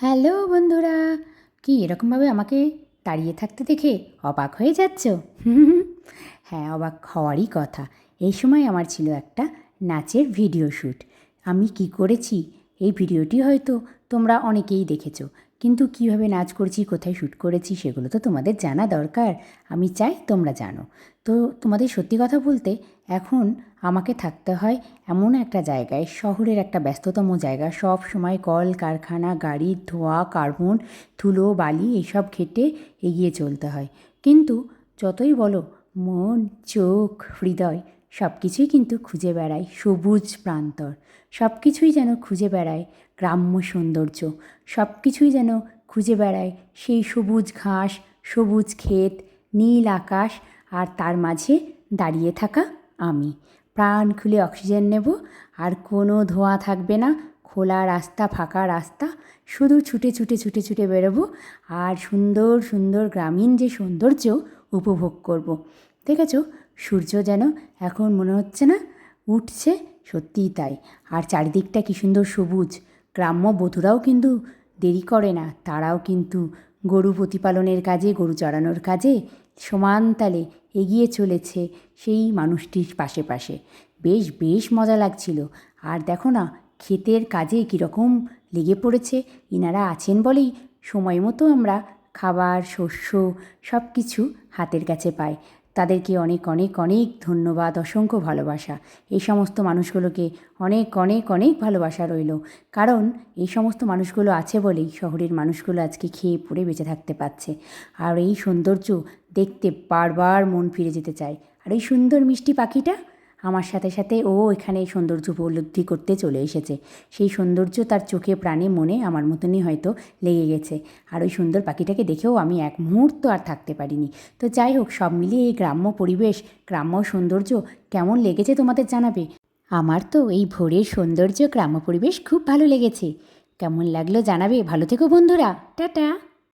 Hello বন্ধুরা, কি এরকমভাবে আমাকে দাঁড়িয়ে থাকতে দেখে অবাক হয়ে যাচ্ছ? হ্যাঁ অবাক হওয়ারই কথা। এই সময় আমার ছিল একটা নাচের ভিডিও শ্যুট আমি কি করেছি? এই ভিডিওটি হয়তো তোমরা অনেকেই দেখেছ। কিন্তু কীভাবে নাচ করছি, কোথায় শ্যুট করেছি সেগুলো তো তোমাদের জানা দরকার। আমি চাই তোমরা জানো। তো তোমাদের সত্যি কথা বলতে এখন আমাকে থাকতে হয় এমন একটা জায়গায়, শহরের একটা ব্যস্ততম জায়গা। সব সময় কল, কারখানা গাড়ির ধোঁয়া, কার্বন, ধুলো, বালি এসব ঘেটে এগিয়ে চলতে হয়। কিন্তু যতই বলো, মন, চোখ, হৃদয় সব কিছুই কিন্তু খুঁজে বেড়ায় সবুজ প্রান্তর। সব কিছুই যেন খুঁজে বেড়ায় গ্রাম্য সৌন্দর্য। সব কিছুই যেন খুঁজে বেড়ায় সেই সবুজ ঘাস, সবুজ ক্ষেত, নীল আকাশ আর তার মাঝে দাঁড়িয়ে থাকা আমি। প্রাণ খুলে অক্সিজেন নেব, আর কোনো ধোঁয়া থাকবে না, খোলা রাস্তা, ফাঁকা রাস্তা, শুধু ছুটে ছুটে ছুটে ছুটে বেরোবো আর সুন্দর সুন্দর গ্রামীণ যে সৌন্দর্য উপভোগ করব। দেখেছ? সূর্য যেন এখন মনে হচ্ছে না উঠছে সত্যিই তাই। আর চারিদিকটা কী সুন্দর সবুজ। গ্রাম্য বধূরাও কিন্তু দেরি করে না। তারাও কিন্তু গরু প্রতিপালনের কাজে, গরু চড়ানোর কাজে সমান তালে এগিয়ে চলেছে সেই মানুষটির পাশে পাশে। বেশ বেশ মজা লাগছিল। আর দেখো না, ক্ষেতের কাজে কীরকম লেগে পড়েছে। ইনারা আছেন বলেই সময় মতো আমরা খাবার, শস্য সব কিছু হাতের কাছে পাই। তাদেরকে অনেক অনেক অনেক ধন্যবাদ, অসংখ্য ভালোবাসা। এই সমস্ত মানুষগুলোকে অনেক অনেক অনেক ভালোবাসা রইল। কারণ এই সমস্ত মানুষগুলো আছে বলেই শহরের মানুষগুলো আজকে খেয়ে পড়ে বেঁচে থাকতে পারছে। আর এই সৌন্দর্য দেখতে বারবার মন ফিরে যেতে চায়। আর এই সুন্দর মিষ্টি পাখিটা আমার সাথে সাথে ও এখানে এই সৌন্দর্য উপলব্ধি করতে চলে এসেছে। সেই সৌন্দর্য তার চোখে, প্রাণে, মনে আমার মতনই হয়তো লেগে গেছে। আর ওই সুন্দর পাখিটাকে দেখেও আমি এক মুহূর্ত আর থাকতে পারিনি। তো যাই হোক, সব মিলিয়ে এই গ্রাম্য পরিবেশ, গ্রাম্য সৌন্দর্য কেমন লেগেছে তোমাদের জানাবে? আমার তো এই ভোরের সৌন্দর্য, গ্রাম্য পরিবেশ খুব ভালো লেগেছে। কেমন লাগল জানাবে? ভালো থেকো বন্ধুরা। টাটা।